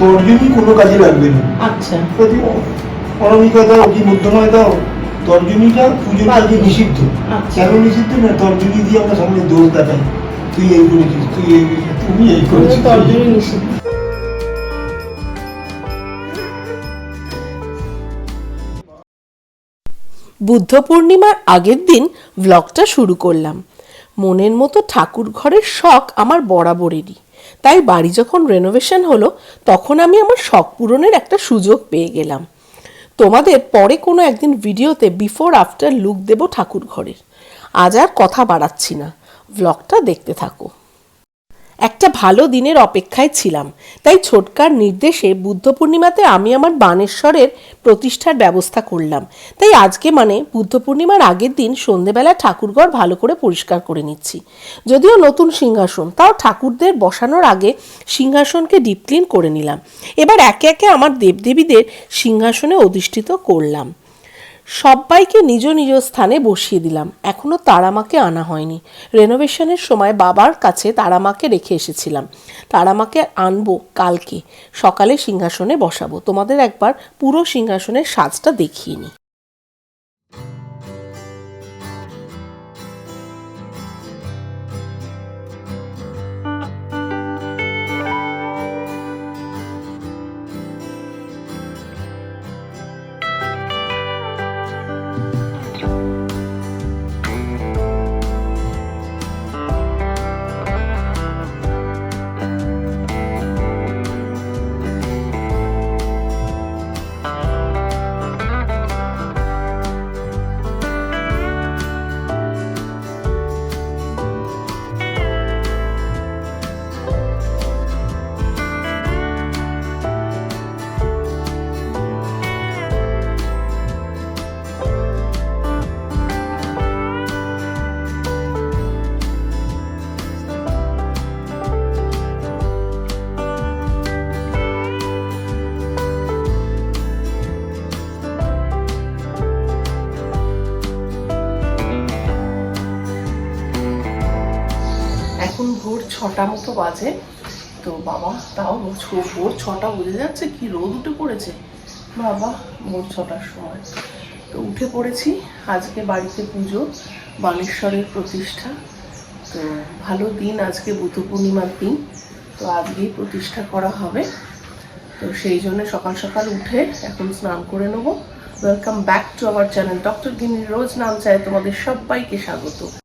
তর্জনী কোনো কাজে লাগবে না। আচ্ছা। অনামিকা দাও কি মধ্যমায় দাও তর্জনীটা পুজোর নিষিদ্ধ। আচ্ছা। কেন নিষিদ্ধ না? তর্জনী দিয়ে আমরা সামনে দোষ দেখাই তুই এই করেছিস তুই এই তুমি এই করেছিস। তর্জনী নিষিদ্ধ। বুদ্ধ পূর্ণিমার আগের দিন ভ্লগটা শুরু করলাম। মনের মতো ঠাকুর ঘরের শখ আমার বরাবরেরই। তাই বাড়ি যখন রেনোভেশন হলো, তখন আমি আমার শখ পূরণের একটা সুযোগ পেয়ে গেলাম। তোমাদের পরে কোনো একদিন ভিডিওতে বিফোর আফটার লুক দেব ঠাকুর ঘরের আজ আর কথা বাড়াচ্ছি না। ব্লগটা দেখতে থাকো। একটা ভালো দিনের অপেক্ষায় ছিলাম। তাই ছোটকার নির্দেশে বুদ্ধ পূর্ণিমাতে আমি আমার বানেশ্বরের প্রতিষ্ঠার ব্যবস্থা করলাম। তাই আজকে মানে বুদ্ধ পূর্ণিমার আগের দিন সন্ধেবেলা ঠাকুরঘর ভালো করে পরিষ্কার করে নিচ্ছি। যদিও নতুন সিংহাসন, তাও ঠাকুরদের বসানোর আগে সিংহাসনকে ডিপ ক্লিন করে নিলাম। এবার একে একে আমার দেবদেবীদের সিংহাসনে অধিষ্ঠিত করলাম। সবাইকে নিজ নিজ স্থানে বসিয়ে দিলাম। এখনও তারামাকে আনা হয়নি। রেনোভেশনের সময় বাবার কাছে তারামাকে রেখে এসেছিলাম। তারামাকে আনব কালকে। সকালে সিংহাসনে বসাবো। তোমাদের একবার পুরো সিংহাসনের সাজটা দেখিয়ে নিই ছটা মতো বাজে। তো বাবা, তাও ভোর ছটা বুঝে যাচ্ছে কি রোদ উঠে পড়েছে। বাবা, ভোর ছটার সময়। তো উঠে পড়েছি, আজকে বাড়িতে পুজো বানেশ্বরের প্রতিষ্ঠা। তো ভালো দিন আজকে বুদ্ধ পূর্ণিমার দিন, তো আজকেই প্রতিষ্ঠা করা হবে। তো সেই জন্য সকাল সকাল উঠে এখন স্নান করে নেব। Welcome back to our channel doctor গিনির রোজ নাম চায় তোমাদের সবাইকে স্বাগত।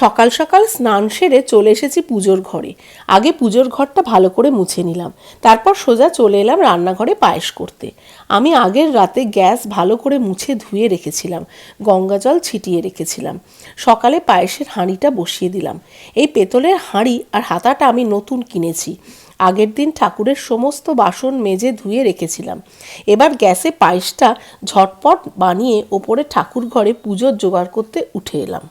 সকাল সকাল স্নান সেরে চলে এসেছি পুজোর ঘরে। আগে পুজোর ঘরটা ভালো করে মুছে নিলাম। তারপর সোজা চলে এলাম রান্নাঘরে পায়েস করতে। আমি আগের রাতে গ্যাস ভালো করে মুছে ধুয়ে রেখেছিলাম। গঙ্গা জল ছিটিয়ে রেখেছিলাম। সকালে পায়েসের হাঁড়িটা বসিয়ে দিলাম। এই পেতলের হাঁড়ি আর হাতাটা আমি নতুন কিনেছি। আগের দিন ঠাকুরের সমস্ত বাসন মেজে ধুয়ে রেখেছিলাম। এবার গ্যাসে পায়েসটা ঝটপট বানিয়ে ওপরে ঠাকুর ঘরে পুজোর জোগাড় করতে উঠে এলাম।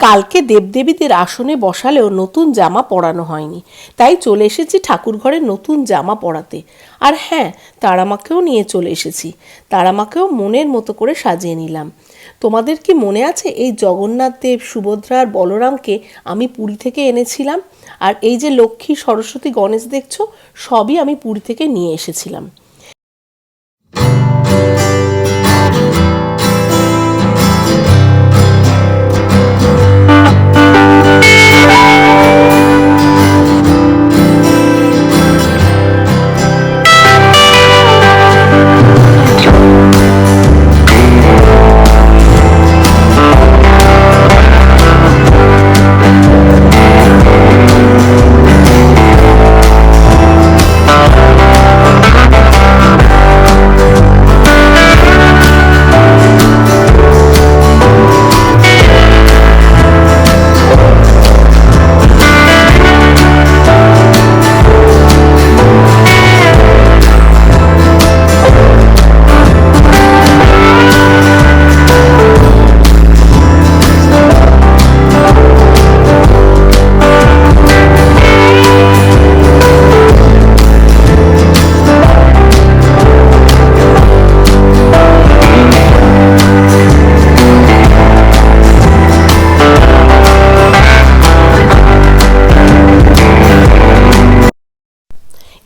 কালকে দেবদেবীদের আসনে বসালেও নতুন জামা পরানো হয়নি। তাই চলে এসেছি ঠাকুরঘরে নতুন জামা পরাতে। আর হ্যাঁ তারামাকেও নিয়ে চলে এসেছি। তারামাকেও মনের মতো করে সাজিয়ে নিলাম। তোমাদের কি মনে আছে এই জগন্নাথ দেব, সুভদ্রা আর বলরামকে আমি পুরী থেকে এনেছিলাম? আর এই যে লক্ষ্মী, সরস্বতী, গণেশ দেখছ, সবই আমি পুরী থেকে নিয়ে এসেছিলাম।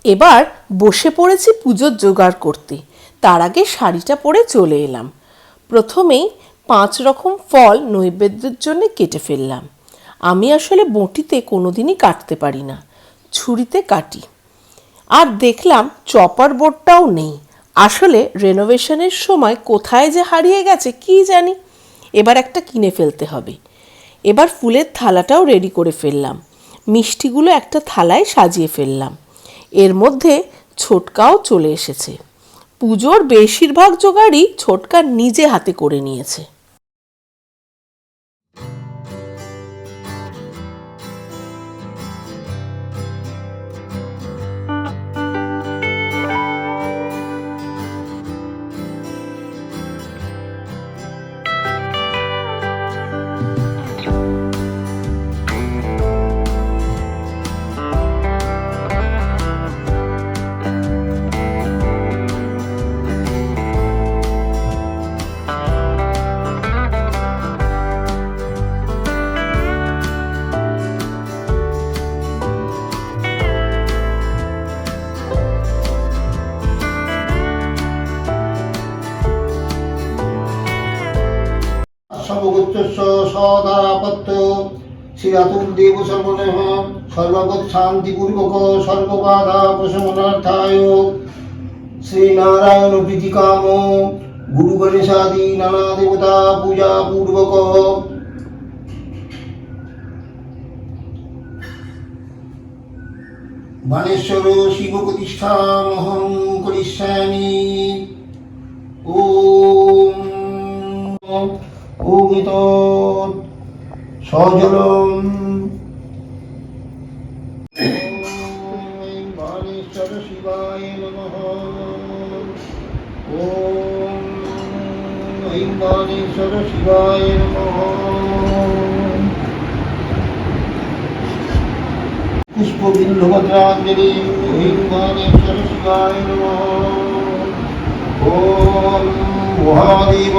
এবার বসে পড়েছি পুজোর জোগাড় করতে। তার আগে শাড়িটা পরে চলে এলাম। প্রথমেই পাঁচ রকম ফল নৈবেদ্যের জন্য কেটে ফেললাম। আমি আসলে বঁটিতে কোনোদিনই কাটতে পারি না, ছুরিতে কাটি। আর দেখলাম চপার বোর্ডটাও নেই। আসলে রেনোভেশনের সময় কোথায় যে হারিয়ে গেছে, কি জানি? এবার একটা কিনে ফেলতে হবে। এবার ফুলের থালাটাও রেডি করে ফেললাম। মিষ্টিগুলো একটা থালায় সাজিয়ে ফেললাম। এর মধ্যে ছোটকাও চলে এসেছে। পুজোর বেশিরভাগ জোগাড়ই ছোটকা নিজে হাতে করে নিয়েছে। দেব সর্বনহ সর্বগত শান্তিপূর্বক সর্ববাধা প্রশমনার্থায় শ্রীনারায়ণ প্রীতিকাম গুরু গণেশাদি নানা দেবতা পূজা পূর্বক বাণেশ্বর শিব প্রতিষ্ঠামহং করিষ্যামি। ওম ওমিত সজলম বাণেশ্বর শিবায় নমঃ ওম ঐং বাণেশ্বর শিবায় নমঃ পুষ্পবিল্লভদ্রাঞ্জলি ঐং বাণেশ্বর শিবায় নমঃ ॐ महादेवं महात्मानं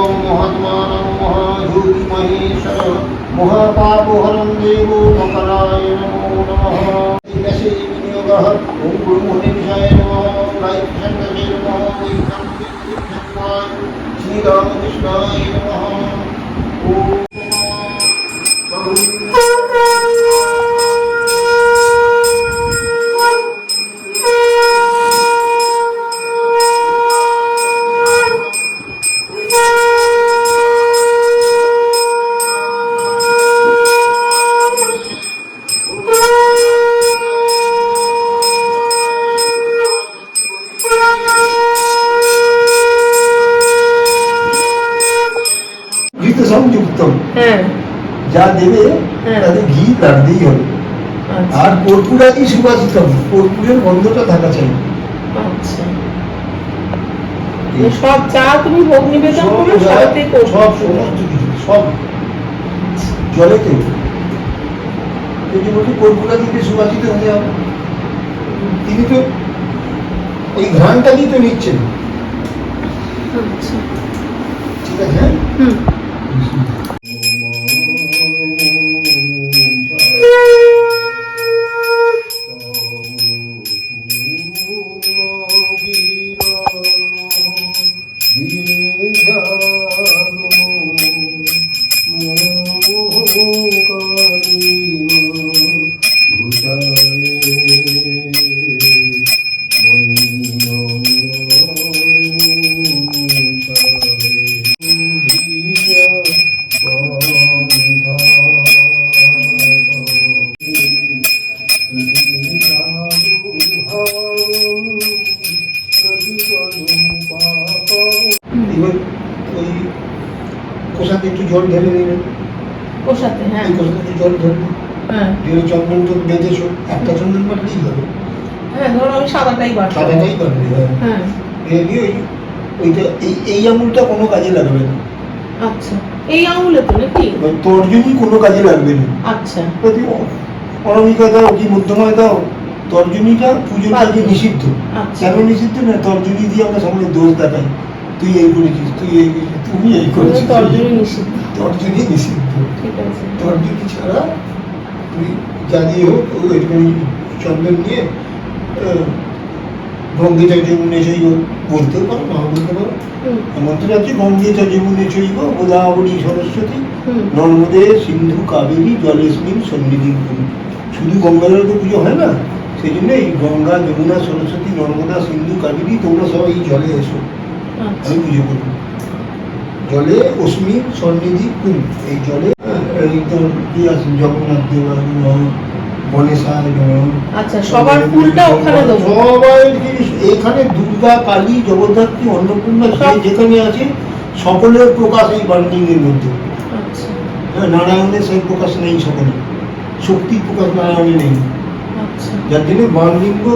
महाधूतिमहेश्वर महापापहरं देवो मकराय नमो नमः दिव्यसे विनियोगः ॐ गुरुमुनिषाय नमः रायकृष्णसे नमः वैष्णवाय श्रीरामकृष्णाय नमः সংযুক্ত হ্যাঁ যা দেবে হ্যাঁ। তাতে ঘি লাগতেই হবে আর কর্পূরাদি সুবাসিত কর্পূরের গন্ধটা থাকা চাই। আচ্ছা। সব চা তুমি ভোগ নিবেদন সব করবে সবতে সব সমস্ত কিছু সব। জলেতে। এই যে বলছি কর্পূরাদিতে সুবাসিত হয়ে যাবে। তিনি তো ঘ্রাণটাকেই তো নিচ্ছেন। আচ্ছা। ঠিক আছে হ্যাঁ হুম এবার ওই কোষাতে একটু জল ঢেলে নেবেন কোষাতে হ্যাঁ। এই কোষাতে জল হ্যাঁ। ঢেলে চন্দন তো বেঁধেছো একটা চন্দন বাটলেই হবে। হ্যাঁ ধরো আমি সাদাটাই সাদাটাই হ্যাঁ। হ্যাঁ। ওই ওইটা এই এই আমুলটা কোনো কাজে লাগবে না। আচ্ছা। এই আঙুলে তো নাকি? তর্জনী কোনো কাজে লাগবে না। আচ্ছা। যদি অনামিকা দাও কি মধ্যমায় দাও তর্জনীটা পুজোর কাজে নিষিদ্ধ। আচ্ছা। কেন নিষিদ্ধ না? তর্জনী দিয়ে আমরা সামনে দোষ দেখাই। তুই এই করেছিস তুই এই করেছিস তুমি এই করেছিস। তর্জনী নিষিদ্ধ। তর্জনী নিষিদ্ধ। আছে ছাড়া তুই যা দিয়ে হোক ওই ওইখানে চন্দন নিয়ে গঙ্গিতা যমুনে পারো না বলতে পারো। হুম। মন্ত্র আছে গঙ্গিতা যমুনে চৈব গোদাবরী সরস্বতী নর্মদে সিন্ধু কাবেরী জলেস্মিন সন্নিধি শুধু গঙ্গার তো পুজো হয় না সেই জন্য এই গঙ্গা যমুনা সরস্বতী নর্মদা সিন্ধু কাবেরী তোমরা সবাই এই জলে এসো। আচ্ছা। আমি পুজো করব। জলে অস্মি সন্নিধি কুরু এই জলে এই তো কি আছে জগন্নাথ দেবা আচ্ছা সবার ফুলটা ওখানে দেবো সবাই জিনিস এখানে দুর্গা কালী জগদ্ধাত্রী অন্নপূর্ণা যেখানে আছে সকলের প্রকাশ এই এর মধ্যে আচ্ছা হ্যাঁ, নারায়ণের সেই প্রকাশ নেই সকলে শক্তির প্রকাশ নারায়ণে নেই আচ্ছা যার জন্য বার্নিঙ্গ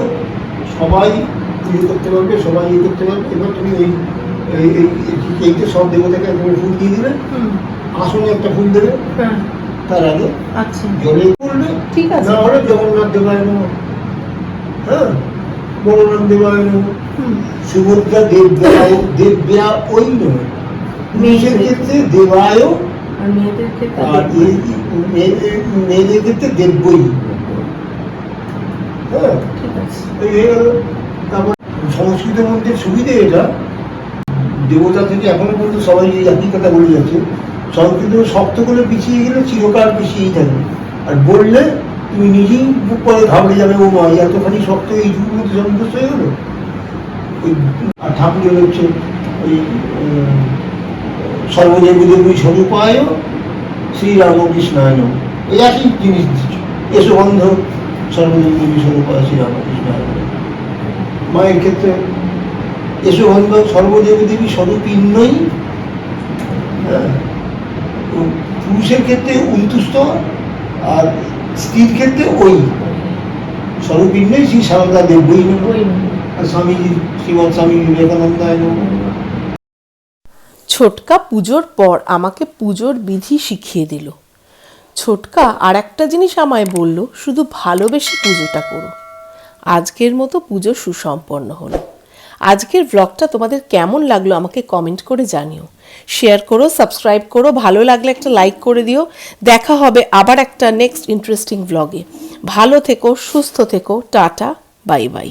সবাই পুজো করতে পারবে সবাই ইয়ে করতে পারবে এবার তুমি ওই এই এইটা সব দেবতাকে ফুল দিয়ে হুম আসনে একটা ফুল দেবে। হ্যাঁ। তার আগে আচ্ছা। জলে পড়লে ঠিক আছে। না হলে জগন্নাথ দেবায় হ্যাঁ? বলরাম দেবায় সুভদ্রা দেবদেয়া ওই নয়। পুরুষের ক্ষেত্রে দেবায় আর মেয়েদের ক্ষেত্রে দেবই। হ্যাঁ? তারপর সংস্কৃতের মধ্যে সুবিধে এটা। দেবতা থেকে এখনও পর্যন্ত সবাই এই একই কথা বলে যাচ্ছে। সংস্কৃত শক্ত করে পিছিয়ে গেলে চিরকাল পিছিয়েই থাকবে। আর বললে তুমি নিজেই বুক করে ঘাবড়ে যাবে ও মা এতখানি শক্ত এই যুগের মধ্যে সন্তুষ্ট হয়ে গেলো? ওই আর ঠাকুরের হচ্ছে ওই উম, সর্বদেব দেবী স্বরূপায় শ্রীরামকৃষ্ণায় নম এই একই জিনিস এসো বন্ধ সর্বদেব দেবী স্বরূপায় নমঃ। মায়ের ক্ষেত্রে এসো বন্ধ সর্বদেব দেবী স্বরূপিন্নই হ্যাঁ তো পুরুষের ক্ষেত্রে উন্তুষ্ট আর স্ত্রীর ক্ষেত্রে ওই। শ্রী সারদা। আর স্বামীজি শ্রীমৎ স্বামী ছোটকা পুজোর পর আমাকে পুজোর বিধি শিখিয়ে দিল। ছোটকা আর একটা জিনিস আমায় বলল, শুধু ভালোবেসে পুজোটা করো। আজকের মতো পুজো সুসম্পন্ন হলো। আজকের ব্লগটা তোমাদের কেমন লাগল আমাকে কমেন্ট করে জানিও। শেয়ার করো সাবস্ক্রাইব করো, ভালো লাগলে একটা লাইক করে দিও। দেখা হবে আবার একটা নেক্সট ইন্টারেস্টিং ব্লগে ভালো থেকো, সুস্থ থেকো, টাটা বাই বাই